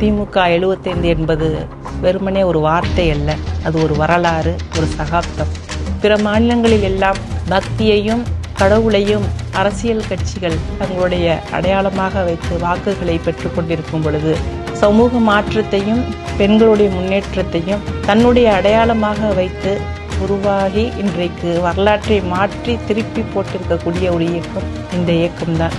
திமுக எழுபத்தைந்து என்பது வெறுமனே ஒரு வார்த்தை அல்ல. அது ஒரு வரலாறு ஒரு சகாப்தம். பிற மாநிலங்களில் எல்லாம் பக்தியையும் கடவுளையும் அரசியல் கட்சிகள் தங்களுடைய அடையாளமாக வைத்து வாக்குகளை பெற்றுக்கொண்டிருக்கும் பொழுது சமூக மாற்றத்தையும் பெண்களுடைய முன்னேற்றத்தையும் தன்னுடைய அடையாளமாக வைத்து உருவாகி இன்றைக்கு வரலாற்றை மாற்றி திருப்பி போட்டிருக்கக்கூடிய ஒரு இயக்கம் இந்த இயக்கம்தான்.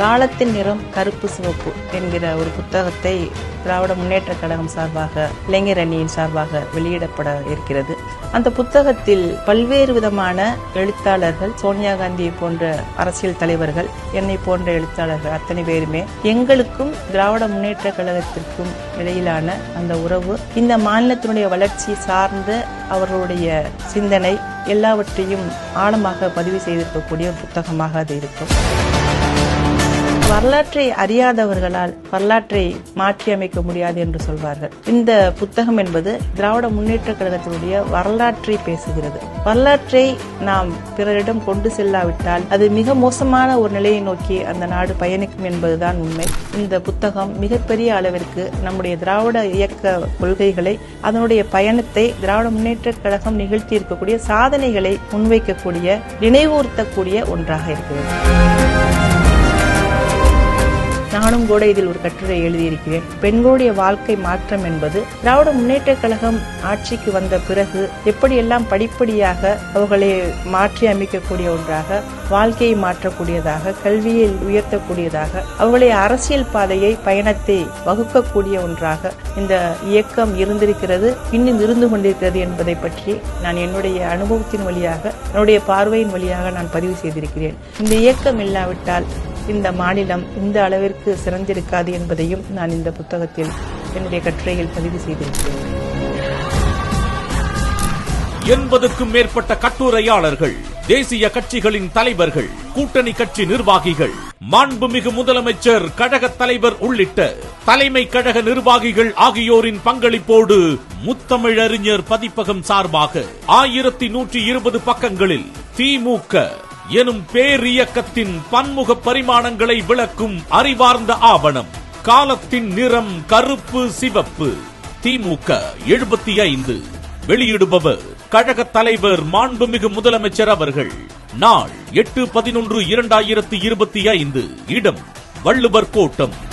காலத்தின் நிறம் கருப்பு சிவப்பு என்கிற ஒரு புத்தகத்தை திராவிட முன்னேற்ற கழகம் சார்பாக இளைஞர் அணியின் சார்பாக வெளியிடப்பட இருக்கிறது. அந்த புத்தகத்தில் பல்வேறு விதமான எழுத்தாளர்கள் சோனியா காந்தியை போன்ற அரசியல் தலைவர்கள் என்னை போன்ற எழுத்தாளர்கள் அத்தனை பேருமே எங்களுக்கும் திராவிட முன்னேற்ற கழகத்திற்கும் இடையிலான அந்த உறவு இந்த மாநிலத்தினுடைய வளர்ச்சி சார்ந்த அவர்களுடைய சிந்தனை எல்லாவற்றையும் ஆழமாக பதிவு செய்திருக்கக்கூடிய புத்தகமாக அது இருக்கும். வரலாற்றை அறியாதவர்களால் வரலாற்றை மாற்றியமைக்க முடியாது என்று சொல்வார்கள். இந்த புத்தகம் என்பது திராவிட முன்னேற்ற கழகத்தினுடைய வரலாற்றை பேசுகிறது. வரலாற்றை நாம் பிறரிடம் கொண்டு செல்லாவிட்டால் அது மிக மோசமான ஒரு நிலையை நோக்கி அந்த நாடு பயணிக்கும் என்பதுதான் உண்மை. இந்த புத்தகம் மிகப்பெரிய அளவிற்கு நம்முடைய திராவிட இயக்க கொள்கைகளை அதனுடைய பயணத்தை திராவிட முன்னேற்ற கழகம் நிகழ்த்தி இருக்கக்கூடிய சாதனைகளை முன்வைக்கக்கூடிய நினைவூர்த்தக்கூடிய ஒன்றாக இருக்கிறது. நானும் கூட இதில் ஒரு கட்டுரை எழுதியிருக்கிறேன். பெண்களுடைய வாழ்க்கை மாற்றம் என்பது திராவிட முன்னேற்ற கழகம் ஆட்சிக்கு வந்த பிறகு எப்படியெல்லாம் படிப்படியாக அவர்களை மாற்றி அமைக்கக்கூடிய ஒன்றாக வாழ்க்கையை மாற்றக்கூடியதாக கல்வியில் உயர்த்தக்கூடியதாக அவர்களை அரசியல் பாதையை பயணத்தை வகுக்கக்கூடிய ஒன்றாக இந்த இயக்கம் இருந்திருக்கிறது இன்னும் இருந்து கொண்டிருக்கிறது என்பதை பற்றி நான் என்னுடைய அனுபவத்தின் வழியாக என்னுடைய பார்வையின் வழியாக நான் பதிவு செய்திருக்கிறேன். இந்த இயக்கம் இல்லாவிட்டால் இந்த மாநிலம் இந்த அளவிற்கு சிறந்திருக்காது என்பதையும் நான் இந்த புத்தகத்தில் என்னுடைய கட்டுரையில் பதிவு செய்திருக்கிறேன். எண்பதுக்கும் மேற்பட்ட கட்டுரையாளர்கள் தேசிய கட்சிகளின் தலைவர்கள் கூட்டணி கட்சி நிர்வாகிகள் மாண்புமிகு முதலமைச்சர் கழக தலைவர் உள்ளிட்ட தலைமை கழக நிர்வாகிகள் ஆகியோரின் பங்களிப்போடு முத்தமிழறிஞர் பதிப்பகம் சார்பாக ஆயிரத்தி நூற்றி இருபது பக்கங்களில் திமுக எனும் பேரியக்கத்தின் பன்முக பரிமாணங்களை விளக்கும் அறிவார்ந்த ஆவணம். காலத்தின் நிறம் கருப்பு சிவப்பு. திமுக எழுபத்தி ஐந்து. வெளியிடுபவர் கழக தலைவர் மாண்புமிகு முதலமைச்சர் அவர்கள். நாள் எட்டு பதினொன்று இரண்டாயிரத்தி இருபத்தி ஐந்து. இடம் வள்ளுவர் கோட்டம்.